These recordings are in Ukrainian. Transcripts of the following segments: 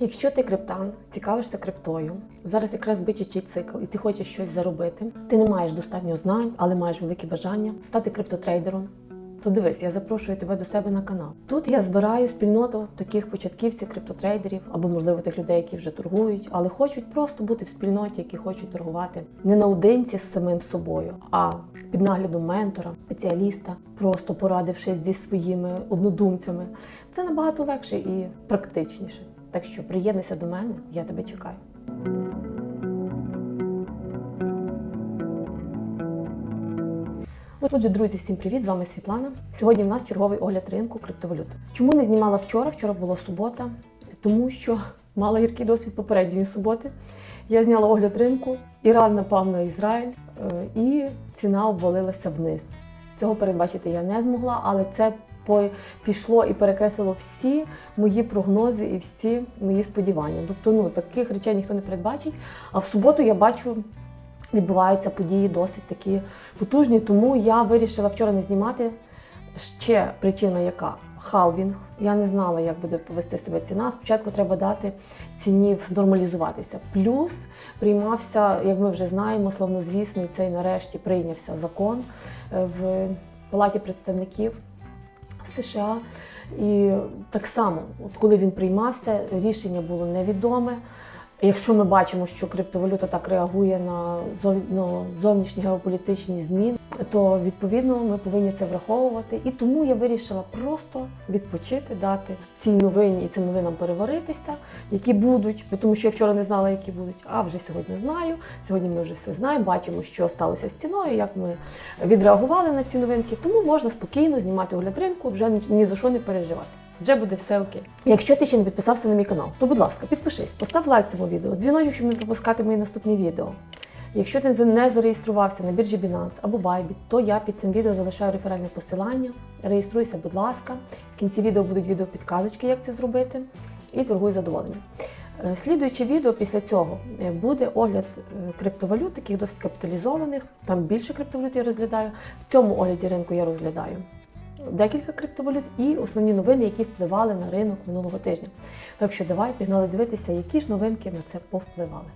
Якщо ти криптан, цікавишся криптою, зараз якраз бичачий цикл, і ти хочеш щось заробити, ти не маєш достатньо знань, але маєш велике бажання стати криптотрейдером. То дивись, я запрошую тебе до себе на канал. Тут я збираю спільноту таких початківців, криптотрейдерів або, можливо, тих людей, які вже торгують, але хочуть просто бути в спільноті, які хочуть торгувати не наодинці з самим собою, а під наглядом ментора, спеціаліста, просто порадившись зі своїми однодумцями. Це набагато легше і практичніше. Так що приєднуйся до мене, я тебе чекаю. Отже, друзі, всім привіт! З вами Світлана. Сьогодні в нас черговий огляд ринку криптовалют. Чому не знімала вчора? Вчора була субота, тому що мала гіркий досвід попередньої суботи. Я зняла огляд ринку, Іран напав на Ізраїль, е, і ціна обвалилася вниз. Цього передбачити я не змогла, але це пішло і перекреслило всі мої прогнози і всі мої сподівання. Тобто, ну таких речей ніхто не передбачить. А в суботу я бачу. Відбуваються події досить такі потужні, тому я вирішила вчора не знімати. Ще причина яка? Халвінг. Я не знала, як буде повести себе ціна. Спочатку треба дати ціні нормалізуватися. Плюс приймався, як ми вже знаємо, славнозвісний цей нарешті прийнявся закон е, в Палаті представників в США. І так само, от коли він приймався, рішення було невідоме. Якщо ми бачимо, що криптовалюта так реагує на зов- ну, зовнішні геополітичні зміни, то відповідно ми повинні це враховувати. І тому я вирішила просто відпочити, дати цій новині і цим новинам переваритися, які будуть, бо тому що я вчора не знала, які будуть, а вже сьогодні знаю. Сьогодні ми вже все знаємо, бачимо, що сталося з ціною, як ми відреагували на ці новинки. Тому можна спокійно знімати огляд ринку, вже ні за що не переживати. Вже буде все окей. Якщо ти ще не підписався на мій канал, то будь ласка, підпишись, постав лайк цьому відео, дзвіночок, щоб не пропускати мої наступні відео. Якщо ти не зареєструвався на біржі Binance або Bybit, то я під цим відео залишаю реферальне посилання. Реєструйся, будь ласка. В кінці відео будуть відеопідказочки, як це зробити, і торгуй задоволенням. Е, Слідуюче відео після цього е, буде огляд е, криптовалют, таких досить капіталізованих. Там більше криптовалют я розглядаю. В цьому огляді ринку я розглядаю декілька криптовалют і основні новини, які впливали на ринок минулого тижня. Так що давай пігнали дивитися, які ж новинки на це повпливали.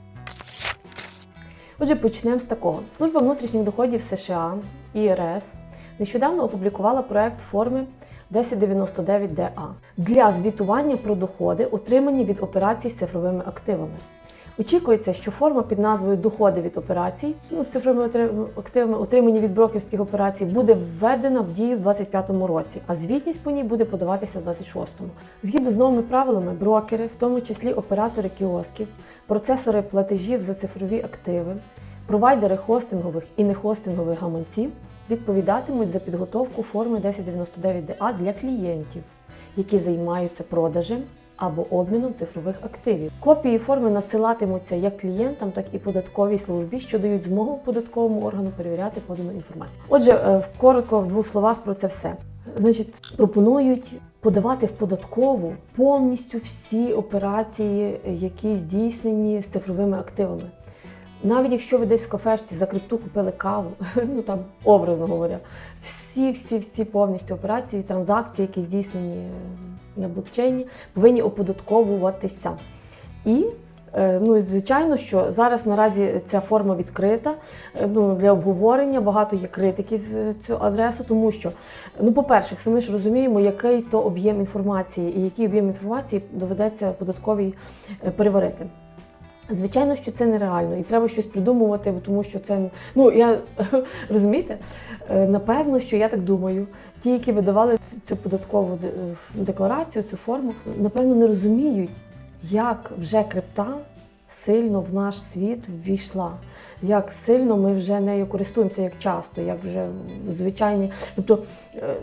Отже, почнемо з такого. Служба внутрішніх доходів США ІРС нещодавно опублікувала проект форми 1099DA для звітування про доходи, отримані від операцій з цифровими активами. Очікується, що форма під назвою Доходи від операцій ну, з цифровими активами, отримані від брокерських операцій, буде введена в дію в 2025 році, а звітність по ній буде подаватися в 2026. Згідно з новими правилами, брокери, в тому числі оператори кіосків, процесори платежів за цифрові активи, провайдери хостингових і нехостингових гаманців відповідатимуть за підготовку форми 1099DA для клієнтів, які займаються продажем або обміном цифрових активів. Копії форми надсилатимуться як клієнтам, так і податковій службі, що дають змогу податковому органу перевіряти подану інформацію. Отже, е, коротко в двох словах про це все. Значить, пропонують подавати в податкову повністю всі операції, які здійснені з цифровими активами. Навіть якщо ви десь в кафешці за крипту купили каву, ну там образно говоря, всі, всі, всі повністю операції, транзакції, які здійснені на блокчейні, повинні оподатковуватися. І е, ну, звичайно, що зараз наразі ця форма відкрита е, ну, для обговорення. Багато є критиків е, цю адресу, тому що, ну, по-перше, самі ж розуміємо, який то об'єм інформації і який об'єм інформації доведеться податковій переварити. Звичайно, що це нереально, і треба щось придумувати, тому що це ну я розумієте, Е, напевно, що я так думаю. Ті, які видавали цю- податкову е, декларацію, цю форму, напевно, не розуміють, як вже крипта сильно в наш світ ввійшла, як сильно ми вже нею користуємося, як часто, як вже звичайні. Тобто е,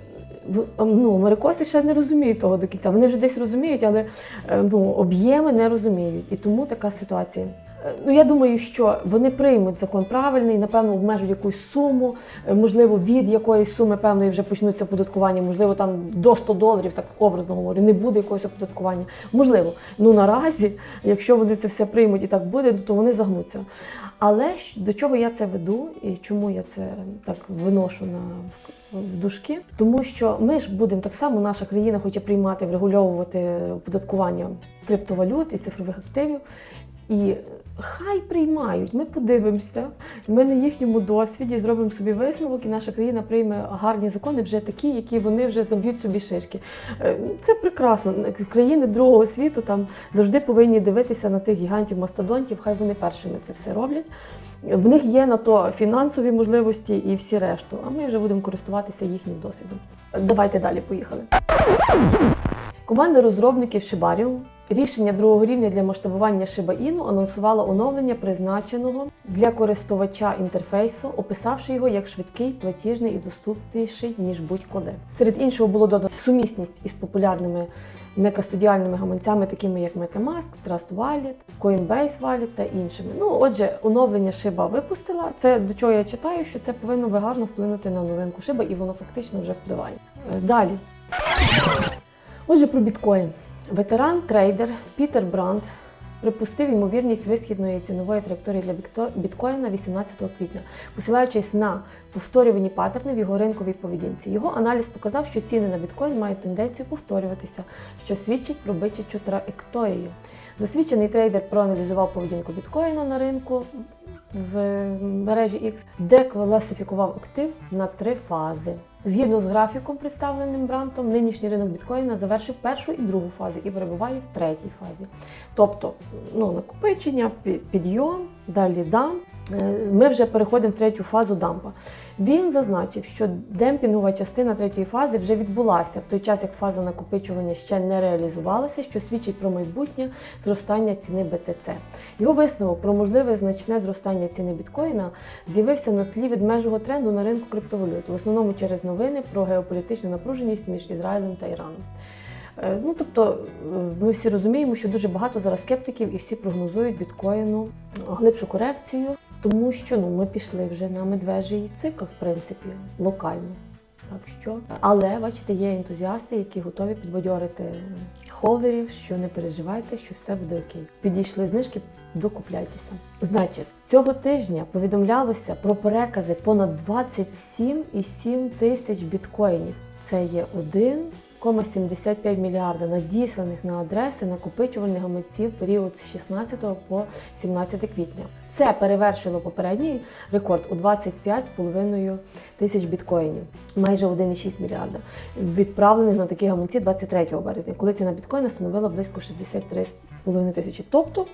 ну, америкоси ще не розуміють того до кінця. Вони вже десь розуміють, але е, ну, об'єми не розуміють. І тому така ситуація. Е, Ну, я думаю, що вони приймуть закон правильний, напевно, обмежують якусь суму, е, можливо, від якоїсь суми певної вже почнуться оподаткування, можливо, там до 100 доларів, так образно говорю, не буде якогось оподаткування. Можливо. Ну наразі, якщо вони це все приймуть і так буде, то вони загнуться. Але до чого я це веду і чому я це так виношу на в дужки? Тому що ми ж будемо так само, наша країна хоче приймати, врегульовувати оподаткування криптовалют і цифрових активів. І хай приймають, ми подивимося. Ми на їхньому досвіді зробимо собі висновок, і наша країна прийме гарні закони вже такі, які вони вже наб'ють собі шишки. Е, Це прекрасно. Країни другого світу там завжди повинні дивитися на тих гігантів мастодонтів, хай вони першими це все роблять. В них є на то фінансові можливості і всі решту, а ми вже будемо користуватися їхнім досвідом. Давайте далі поїхали. Команда розробників Shibarium рішення другого рівня для масштабування Shiba Inu анонсувала оновлення призначеного для користувача інтерфейсу, описавши його як швидкий, платіжний і доступніший ніж будь-коли. Серед іншого було додано сумісність із популярними некастодіальними гаманцями, такими як MetaMask, Trust Wallet, Coinbase Wallet та іншими. Ну, отже, оновлення Shiba випустила. Це до чого я читаю, що це повинно би гарно вплинути на новинку Shiba, і воно фактично вже впливає. Е, Далі. Отже, про біткоін. Ветеран трейдер Пітер Бранд припустив ймовірність висхідної цінової траєкторії для біткоїна 18 квітня, посилаючись на повторювані паттерни в його ринковій поведінці. Його аналіз показав, що ціни на біткоін мають тенденцію повторюватися, що свідчить про бичачу траєкторію. Досвідчений трейдер проаналізував поведінку біткоїна на ринку в мережі X, де класифікував актив на три фази. Згідно з графіком, представленим Брантом, нинішній ринок біткоїна завершив першу і другу фази і перебуває в третій фазі. Тобто, ну, накопичення, підйом, далі дамп. Е, Ми вже переходимо в третю фазу дампа. Він зазначив, що демпінгова частина третьої фази вже відбулася в той час, як фаза накопичування ще не реалізувалася, що свідчить про майбутнє зростання ціни БТЦ. Його висновок про можливе значне зростання ціни біткоїна з'явився на тлі відмежого тренду на ринку криптовалют, в основному через новини про геополітичну напруженість між Ізраїлем та Іраном. Е, Ну, тобто, е, ми всі розуміємо, що дуже багато зараз скептиків і всі прогнозують біткоїну глибшу корекцію, тому що ну, ми пішли вже на медвежий цикл, в принципі, локально. Так що, але бачите, є ентузіасти, які готові підбадьорити холдерів, що не переживайте, що все буде окей. Підійшли знижки, докупляйтеся. Значить, цього тижня повідомлялося про перекази понад 27,7 тисяч біткоїнів. Це є 1,75 мільярда надісланих на адреси накопичувальних гаманців період з 16 по 17 квітня. Це перевершило попередній рекорд у 25,5 тисяч біткоїнів, майже 1,6 мільярда, відправлених на такі гаманці 23 березня, коли ціна біткоїна становила близько 63,5 тисячі. Тобто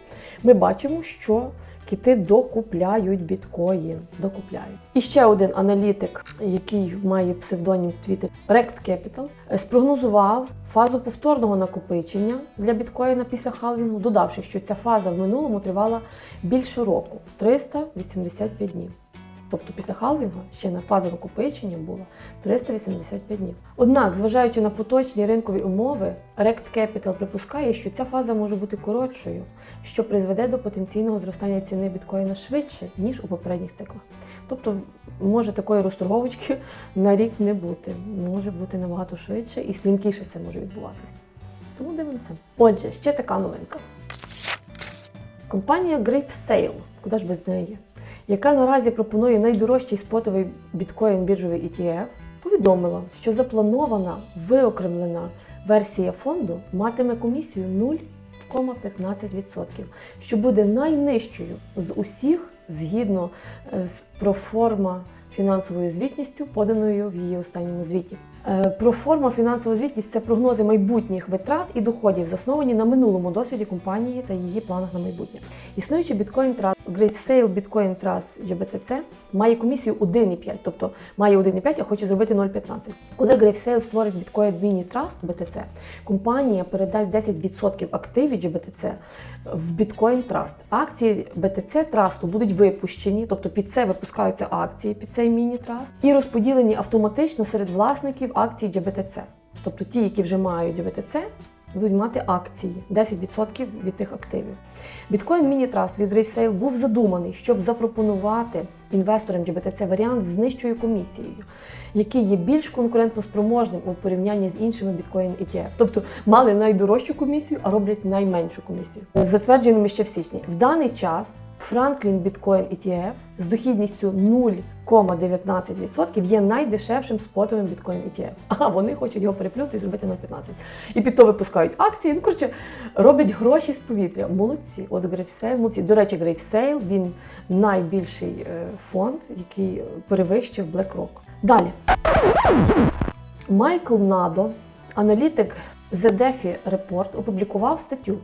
ми бачимо, що кити докупляють біткоїн. Докупляють. І ще один аналітик, який має псевдонім в Твіттері, Rect Capital, е, спрогнозував фазу повторного накопичення для біткоїна після халвінгу, додавши, що ця фаза в минулому тривала більше року 385 днів. Тобто після халвінгу ще на фаза накопичення була 385 днів. Однак, зважаючи на поточні ринкові умови, Rect Capital припускає, що ця фаза може бути коротшою, що призведе до потенційного зростання ціни біткоїна швидше, ніж у попередніх циклах. Тобто, може такої розторговочки на рік не бути. Може бути набагато швидше і стрімкіше це може відбуватися. Тому дивимося. Отже, ще така новинка. Компанія GrapeSale, куди ж без неї, яка наразі пропонує найдорожчий спотовий біткоін біржовий ETF, повідомила, що запланована виокремлена версія фонду матиме комісію 0,15%, що буде найнижчою з усіх згідно е, з проформа фінансовою звітністю, поданою в її останньому звіті. Е, Проформа фінансова звітність це прогнози майбутніх витрат і доходів, засновані на минулому досвіді компанії та її планах на майбутнє. Існуючий біткоін Trust, Great Sale Bitcoin GBTC має комісію 1,5, тобто має 1,5, а хоче зробити 0,15. Коли GraveSale створить Bitcoin Mini Trust BTC, компанія передасть 10% активів GBTC в Bitcoin Trust. Акції BTC Trust будуть випущені, тобто під це випускаються акції під цей міні-траст, і розподілені автоматично серед власників акцій GBTC. Тобто ті, які вже мають GBTC, будуть мати акції 10% від тих активів. Біткоін Міні Траст від RaveSale був задуманий, щоб запропонувати інвесторам GBTC варіант з нижчою комісією, який є більш конкурентно спроможним у порівнянні з іншими біткоін ETF. Тобто мали найдорожчу комісію, а роблять найменшу комісію. Затвердженими ще в січні. В даний час Franklin Bitcoin ETF з дохідністю 0,19% є найдешевшим спотовим біткоін ETF. А вони хочуть його переплюнути і зробити на 0,15. І під то випускають акції. Ну, коротше, роблять гроші з повітря. Молодці. От Gravesale, молодці. До речі, Gravesale, він найбільший е, фонд, який перевищив BlackRock. Далі. Майкл Надо, аналітик The DeFi Report, опублікував статтю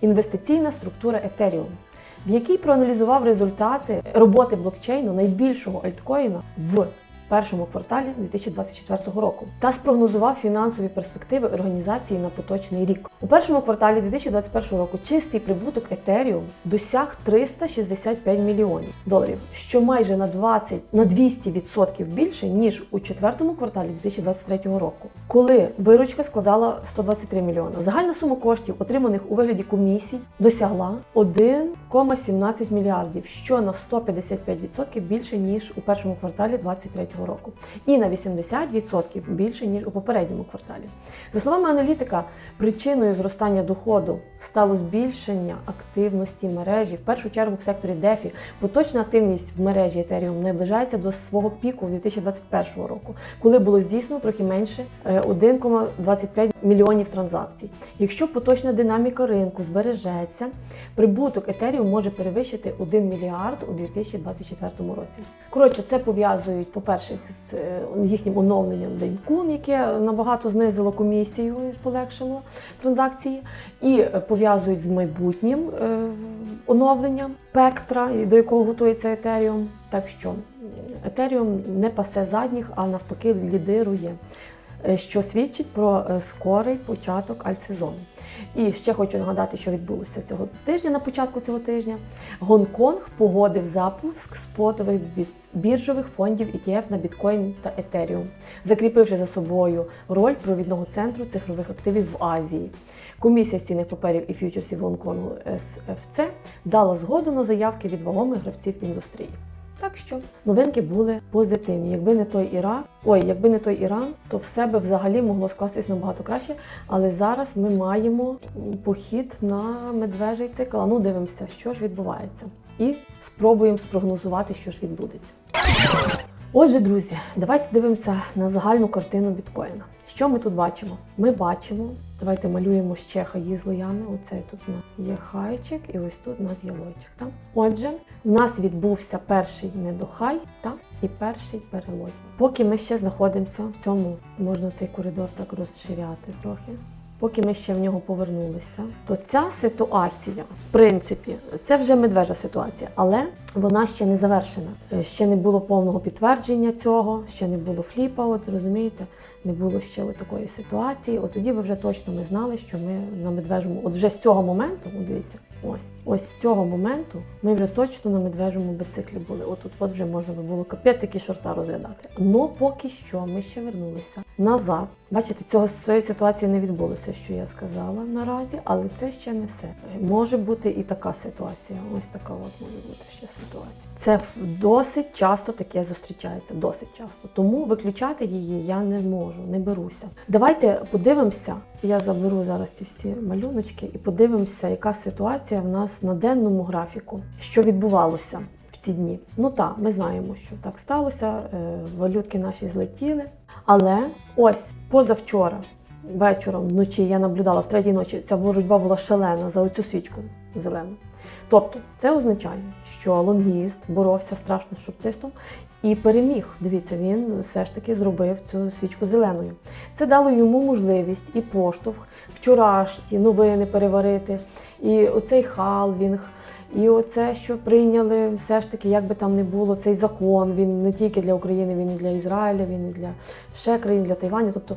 Інвестиційна структура Ethereum, в якій проаналізував результати роботи блокчейну найбільшого альткоїна в першому кварталі 2024 року та спрогнозував фінансові перспективи організації на поточний рік. У першому кварталі 2021 року чистий прибуток Ethereum досяг 365 мільйонів доларів, що майже на 20 на 200% більше ніж у четвертому кварталі 2023 року, коли виручка складала 123 мільйони. Загальна сума коштів, отриманих у вигляді комісій, досягла 1,17 мільярдів, що на 155% більше ніж у першому кварталі 2023 року, і на 80% більше ніж у попередньому кварталі. За словами аналітика, причиною зростання доходу стало збільшення активності мережі, в першу чергу в секторі DeFi. Поточна активність в мережі Ethereum наближається до свого піку 2021 року, коли було здійснено трохи менше е, 1,25 мільйонів транзакцій. Якщо поточна динаміка ринку збережеться, прибуток Ethereum може перевищити 1 мільярд у 2024 році. Коротше, це пов'язують, по-перше, з е, їхнім оновленням Денькун, яке набагато знизило комісію і полегшило транзакції, і е, пов'язують з майбутнім е, оновленням спектра, до якого готується Ethereum. Так що Ethereum не пасе задніх, а навпаки лідирує, що свідчить про скорий початок альтсезону. І ще хочу нагадати, що відбулося цього тижня, на початку цього тижня. Гонконг погодив запуск спотових біржових фондів ETF на біткоін та Ethereum, закріпивши за собою роль провідного центру цифрових активів в Азії. Комісія цінних паперів і фьючерсів Гонконгу СФЦ дала згоду на заявки від вагомих гравців індустрії. Так що новинки були позитивні. Якби не той Ірак, ой, якби не той Іран, то все би взагалі могло скластись набагато краще. Але зараз ми маємо похід на медвежий цикл. Ну дивимося, що ж відбувається, і спробуємо спрогнозувати, що ж відбудеться. Отже, друзі, давайте дивимося на загальну картину біткоїна. Що ми тут бачимо? Ми бачимо, давайте малюємо ще хаї з лоями. Оце тут у нас є хайчик, і ось тут у нас є лойчик. Так? Отже, в нас відбувся перший недохай та і перший перелой. Поки ми ще знаходимося в цьому, можна цей коридор так розширяти трохи. Поки ми ще в нього повернулися, то ця ситуація, в принципі, це вже медвежа ситуація, але вона ще не завершена. Е, Ще не було повного підтвердження цього, ще не було фліпа. От розумієте, не було ще от такої ситуації. От тоді ви вже точно ми знали, що ми на медвежому, от вже з цього моменту, дивіться, ось ось з цього моменту ми вже точно на медвежому бициклі були. От тут от вже можна би було капець, які шорта розглядати. Но поки що ми ще вернулися назад. Бачите, цього цієї ситуації не відбулося, що я сказала наразі, але це ще не все. Може бути і така ситуація. Ось така от може бути ще ситуація. Це досить часто таке зустрічається, досить часто. Тому виключати її я не можу, не беруся. Давайте подивимося. Я заберу зараз ці всі малюночки і подивимося, яка ситуація в нас на денному графіку, що відбувалося в ці дні. Ну так, ми знаємо, що так сталося. е, Валютки наші злетіли. Але ось позавчора, вечором, вночі я наблюдала в третій ночі, ця боротьба була шалена за оцю свічку зелену. Тобто, це означає, що лонгіст боровся страшно з шортистом і переміг. Дивіться, він все ж таки зробив цю свічку зеленою. Це дало йому можливість і поштовх вчорашні новини переварити, і оцей халвінг, і оце, що прийняли, все ж таки, як би там не було, цей закон. Він не тільки для України, він і для Ізраїля, він і для ще країн, для Тайваню. Тобто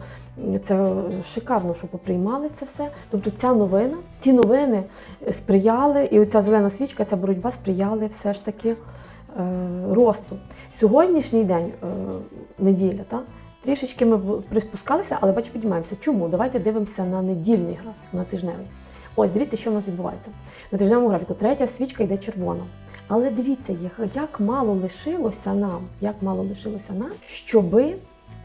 це шикарно, що поприймали це все. Тобто, ця новина, ці новини сприяли, і оця зелена свічка, ця боротьба сприяли все ж таки е, росту. Сьогоднішній день, е, неділя, та, Трішечки ми приспускалися, але бачу, піднімаємося. Чому? Давайте дивимося на недільний графік, на тижневий. Ось дивіться, що в нас відбувається. На тижневому графіку третя свічка йде червона. Але дивіться, як, мало лишилося нам, як мало лишилося нам, щоби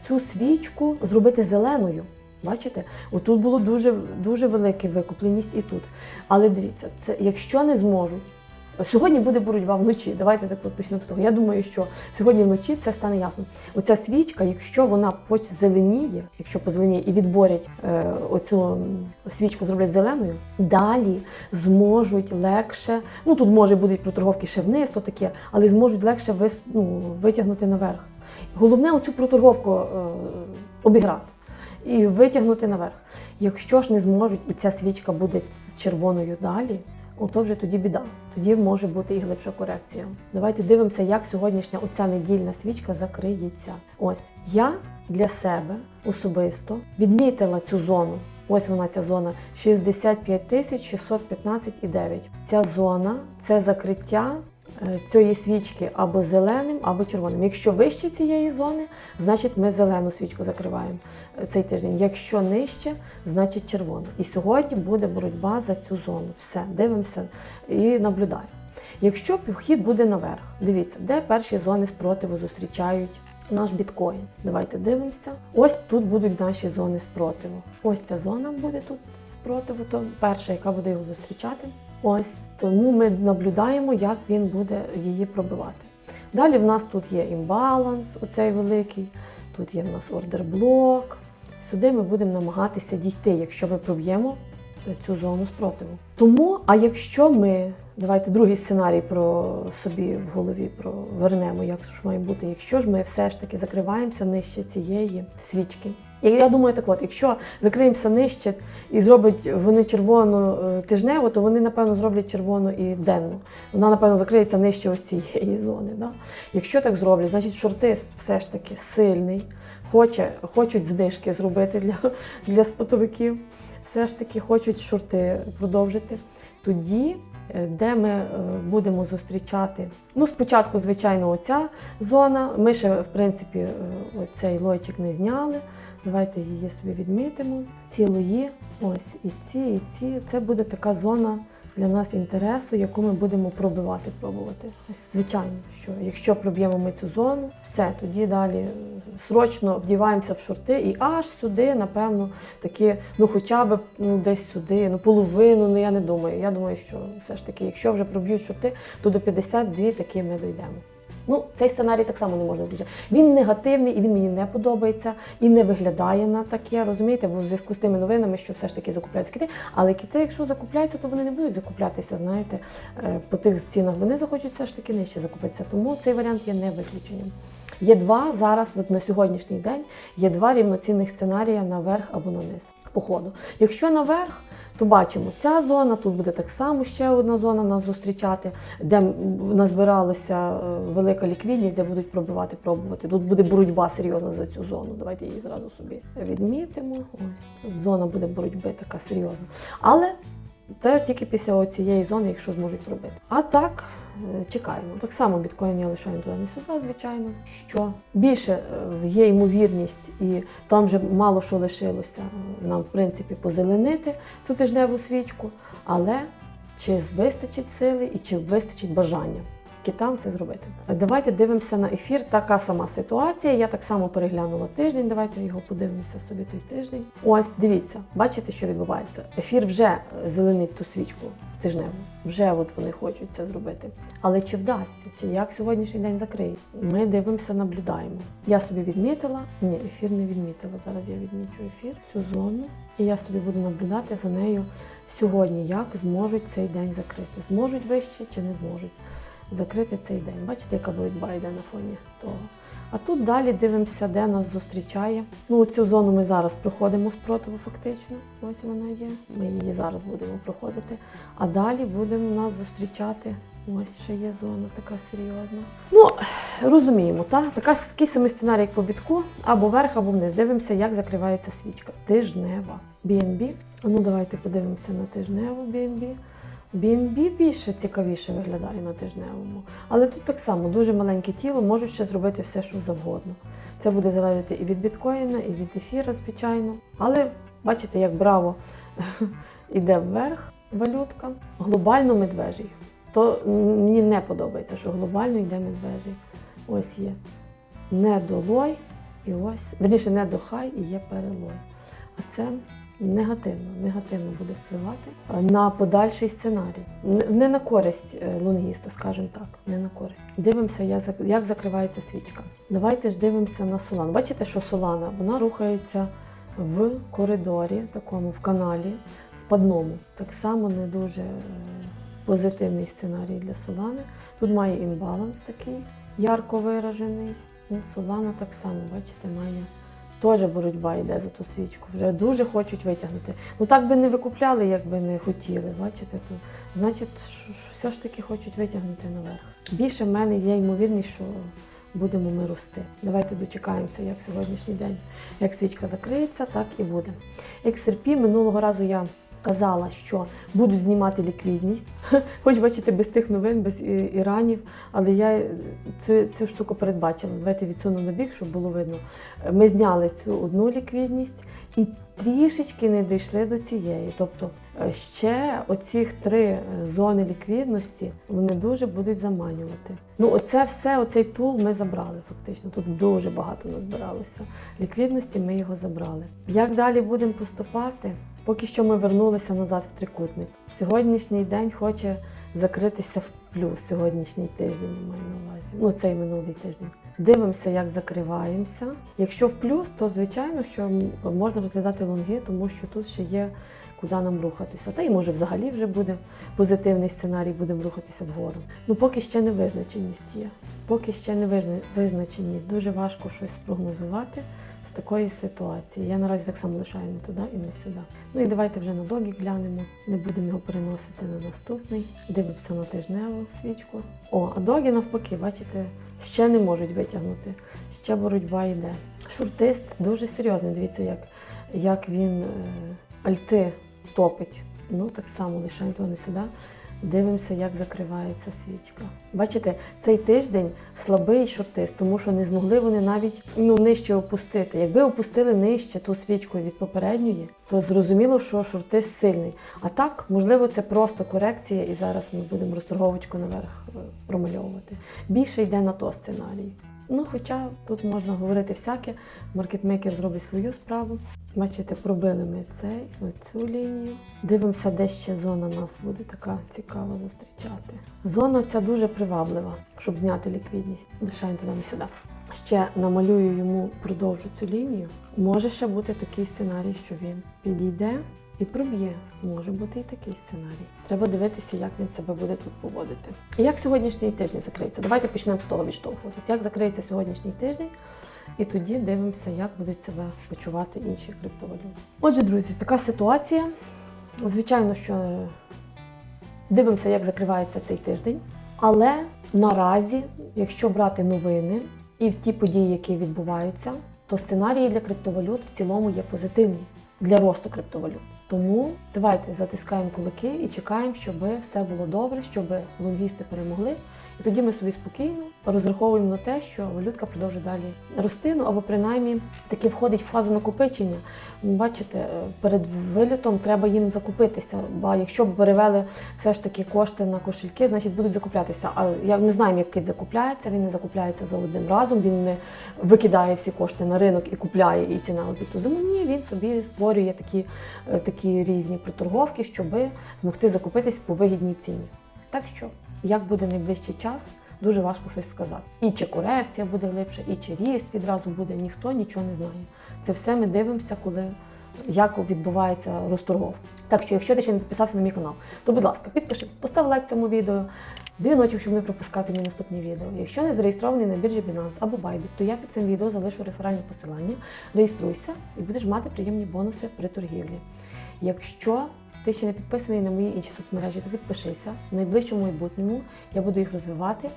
цю свічку зробити зеленою. Бачите? Отут було дуже, дуже велика викупленість і тут. Але дивіться, це якщо не зможуть. Сьогодні буде боротьба вночі. Давайте так почнемо з того. Я думаю, що сьогодні вночі це стане ясно. Оця свічка, якщо вона позеленіє, якщо позеленіє і відборять е, оцю свічку, зроблять зеленою, далі зможуть легше. Ну тут може будуть проторговки ще вниз, то таке, але зможуть легше вис, ну, витягнути наверх. Головне оцю проторговку е, обіграти і витягнути наверх. Якщо ж не зможуть, і ця свічка буде червоною далі, ото вже тоді біда. Тоді може бути і глибша корекція. Давайте дивимося, як сьогоднішня оця недільна свічка закриється. Ось я для себе особисто відмітила цю зону. Ось вона ця зона 65 тисяч 615,9. Ця зона це закриття цієї свічки або зеленим, або червоним. Якщо вище цієї зони, значить ми зелену свічку закриваємо е, цей тиждень. Якщо нижче, значить червону. І сьогодні буде боротьба за цю зону. Все, дивимося і наблюдаємо. Якщо похід буде наверх, дивіться, де перші зони спротиву зустрічають наш біткоін. Давайте дивимося. Ось тут будуть наші зони спротиву. Ось ця зона буде тут спротиву, то перша, яка буде його зустрічати. Ось тому ми наблюдаємо, як він буде її пробивати. Далі в нас тут є імбаланс, оцей великий, тут є в нас ордер-блок. Сюди ми будемо намагатися дійти, якщо ми проб'ємо цю зону спротиву. Тому, а якщо ми, давайте другий сценарій про собі в голові провернемо, як ж має бути, якщо ж ми все ж таки закриваємося нижче цієї свічки. Я думаю, так от, якщо закриємося нижче і зроблять вони червону е, тижневу, то вони, напевно, зроблять червону і денну. Вона, напевно, закриється нижче ось цієї зони. Да? Якщо так зроблять, значить шортист все ж таки сильний, хоче, хочуть знижки зробити для, для спотовиків, все ж таки хочуть шорти продовжити. Тоді, е, де ми е, будемо зустрічати. Ну, спочатку, звичайно, оця зона. Ми ще, в принципі, е, цей лойчик не зняли. Давайте її собі відмітимо. Ці лої, ось і ці, і ці. Це буде така зона для нас інтересу, яку ми будемо пробивати, пробувати. Звичайно, що якщо проб'ємо ми цю зону, все, тоді далі срочно вдіваємося в шорти і аж сюди, напевно, таки, ну хоча б ну, десь сюди, ну половину, ну я не думаю. Я думаю, що все ж таки, якщо вже проб'ють шорти, то до 52 таки ми дійдемо. Ну, цей сценарій так само не можна включати. Він негативний і він мені не подобається і не виглядає на таке, розумієте, бо в зв'язку з тими новинами, що все ж таки закупляються кити. Але кити, якщо закупляються, то вони не будуть закуплятися, знаєте, е, по тих цінах. Вони захочуть все ж таки нижче закупитися. Тому цей варіант є не виключенням. Є два зараз, от на сьогоднішній день, є два рівноцінних сценарія наверх або на низ по ходу. Якщо наверх, то бачимо, ця зона, тут буде так само ще одна зона нас зустрічати, де назбиралася е, велика ліквідність, де будуть пробивати, пробувати. Тут буде боротьба серйозна за цю зону. Давайте її зразу собі відмітимо. Ось зона буде боротьби така серйозна. Але це тільки після цієї зони, якщо зможуть пробити. А так, чекаємо. Так само біткоін я лишаю туди не сюди, звичайно. Що більше е, є ймовірність, і там вже мало що лишилося е, нам, в принципі, позеленити цю тижневу свічку, але чи вистачить сили і чи вистачить бажання китам це зробити. Давайте дивимося на ефір. Така сама ситуація. Я так само переглянула тиждень. Давайте його подивимося собі той тиждень. Ось дивіться, бачите, що відбувається. Ефір вже зеленить ту свічку тижневу. Вже от вони хочуть це зробити. Але чи вдасться, чи як сьогоднішній день закриє? Ми дивимося, наблюдаємо. Я собі відмітила. Ні, ефір не відмітила. Зараз я відмічу ефір, цю зону. І я собі буду наблюдати за нею сьогодні, як зможуть цей день закрити. Зможуть вище чи не зможуть закрити цей день. Бачите, яка боротьба йде на фоні того. А тут далі дивимося, де нас зустрічає. Ну, цю зону ми зараз проходимо спротиву фактично. Ось вона є. Ми її зараз будемо проходити. А далі будемо нас зустрічати. Ось ще є зона така серйозна. Ну, розуміємо? Така, такий самий сценарій, як по бітку, або вверх, або вниз. Дивимося, як закривається свічка. Тижнева. BNB. Ну давайте подивимося на тижневу BNB. BNB більше цікавіше виглядає на тижневому. Але тут так само дуже маленьке тіло, можуть ще зробити все, що завгодно. Це буде залежати і від біткоїна, і від ефіра, звичайно. Але бачите, як браво йде вверх валютка. Глобально медвежий. То мені не подобається, що глобально йде медвежий. Ось є недолой, і ось, верніше, не до і є перелой. А це негативно, негативно буде впливати е, на подальший сценарій. Не- на користь е, лонгіста, скажімо так, не на користь. Дивимося, як закривається свічка. Давайте ж дивимося на Солану. Бачите, що Солана вона рухається в коридорі, такому в каналі, спадному. Так само не дуже е, позитивний сценарій для Солани. Тут має імбаланс такий ярко виражений. Солана так само, бачите, має теж боротьба йде за ту свічку. Вже дуже хочуть витягнути. Ну так би не викупляли, якби не хотіли. Бачите, то значить, все ж таки хочуть витягнути наверх. Більше в мене є ймовірність, що будемо ми рости. Давайте дочекаємося, як сьогоднішній день. Як свічка закриється, так і буде. XRP минулого разу я казала, що будуть знімати ліквідність. Хоч бачите, без тих новин, без іранів, але я цю, цю штуку передбачила. Давайте відсуну на бік, щоб було видно. Ми зняли цю одну ліквідність і трішечки не дійшли до цієї. Тобто е, ще оцих три е, зони ліквідності вони дуже будуть заманювати. Ну, оце все, оцей пул ми забрали фактично. Тут дуже багато назбиралося. Ліквідності ми його забрали. Як далі будемо поступати? Поки що ми вернулися назад в трикутник. Сьогоднішній день хоче закритися в плюс. Сьогоднішній тиждень маю на увазі. Ну, цей минулий тиждень. Дивимося, як закриваємося. Якщо в плюс, то звичайно, що можна розглядати лонги, тому що тут ще є куди нам рухатися. Та й може взагалі вже буде позитивний сценарій, будемо рухатися вгору. Ну поки ще не визначеність є. Поки ще не визначеність. Дуже важко щось спрогнозувати з такої ситуації. Я наразі так само лишаю не туди і не сюди. Ну і давайте вже на догі глянемо. Не будемо його переносити на наступний. Дивимося на тижневу свічку. О, а догі навпаки, бачите, ще не можуть витягнути. Ще боротьба йде. Шуртист дуже серйозний. Дивіться, як, як він е, альти топить. Ну, так само лишаємо то не сюди. Дивимося, як закривається свічка. Бачите, цей тиждень слабий шортист, тому що не змогли вони навіть ну, нижче опустити. Якби опустили нижче ту свічку від попередньої, то зрозуміло, що шортист сильний. А так, можливо, це просто корекція, і зараз ми будемо розторговочку наверх е, промальовувати. Більше йде на то сценарій. Ну, хоча тут можна говорити всяке, маркетмейкер зробить свою справу. Бачите, пробили ми цей, оцю лінію. Дивимося, де ще зона нас буде така цікава зустрічати. Зона ця дуже приваблива, щоб зняти ліквідність. Лишаємо туди сюди. Ще намалюю йому, продовжу цю лінію. Може ще бути такий сценарій, що він підійде і проб'є. Може бути і такий сценарій. Треба дивитися, як він себе буде тут поводити. І як сьогоднішній тиждень закриється? Давайте почнемо з того відштовхуватися. Як закриється сьогоднішній тиждень? І тоді дивимося, як будуть себе почувати інші криптовалюти. Отже, друзі, така ситуація. Звичайно, що дивимося, як закривається цей тиждень. Але наразі, якщо брати новини і в ті події, які відбуваються, то сценарії для криптовалют в цілому є позитивні для росту криптовалют. Тому давайте затискаємо кулаки і чекаємо, щоб все було добре, щоб лонгісти перемогли. І тоді ми собі спокійно розраховуємо на те, що валютка продовжить далі рости, ну або принаймні таки входить в фазу накопичення. Бачите, е, перед вилітом треба їм закупитися. Бо якщо б перевели все ж таки кошти на кошельки, значить будуть закуплятися. А я не знаю, як кит закупляється. Він не закупляється за одним разом. Він не викидає всі кошти на ринок і купляє і ціна летить зиму. Ні, він собі створює такі, е, такі різні приторговки, щоб змогти закупитись по вигідній ціні. Так що, як буде найближчий час, дуже важко щось сказати. І чи корекція буде глибше, і чи ріст відразу буде, ніхто нічого не знає. Це все ми дивимося, коли як відбувається розторговка. Так що, якщо ти ще не підписався на мій канал, то будь ласка, підпишись, постав лайк цьому відео, дзвіночок, щоб не пропускати мої наступні відео. Якщо не зареєстрований на біржі Binance або Bybit, то я під цим відео залишу реферальні посилання. Реєструйся і будеш мати приємні бонуси при торгівлі. Якщо ти ще не підписаний на мої інші соцмережі, то підпишися. В найближчому майбутньому я буду їх розвивати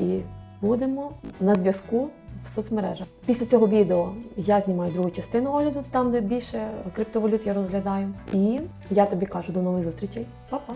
і будемо на зв'язку в соцмережах. Після цього відео я знімаю другу частину огляду, там де більше криптовалют я розглядаю. І я тобі кажу до нових зустрічей. Па-па!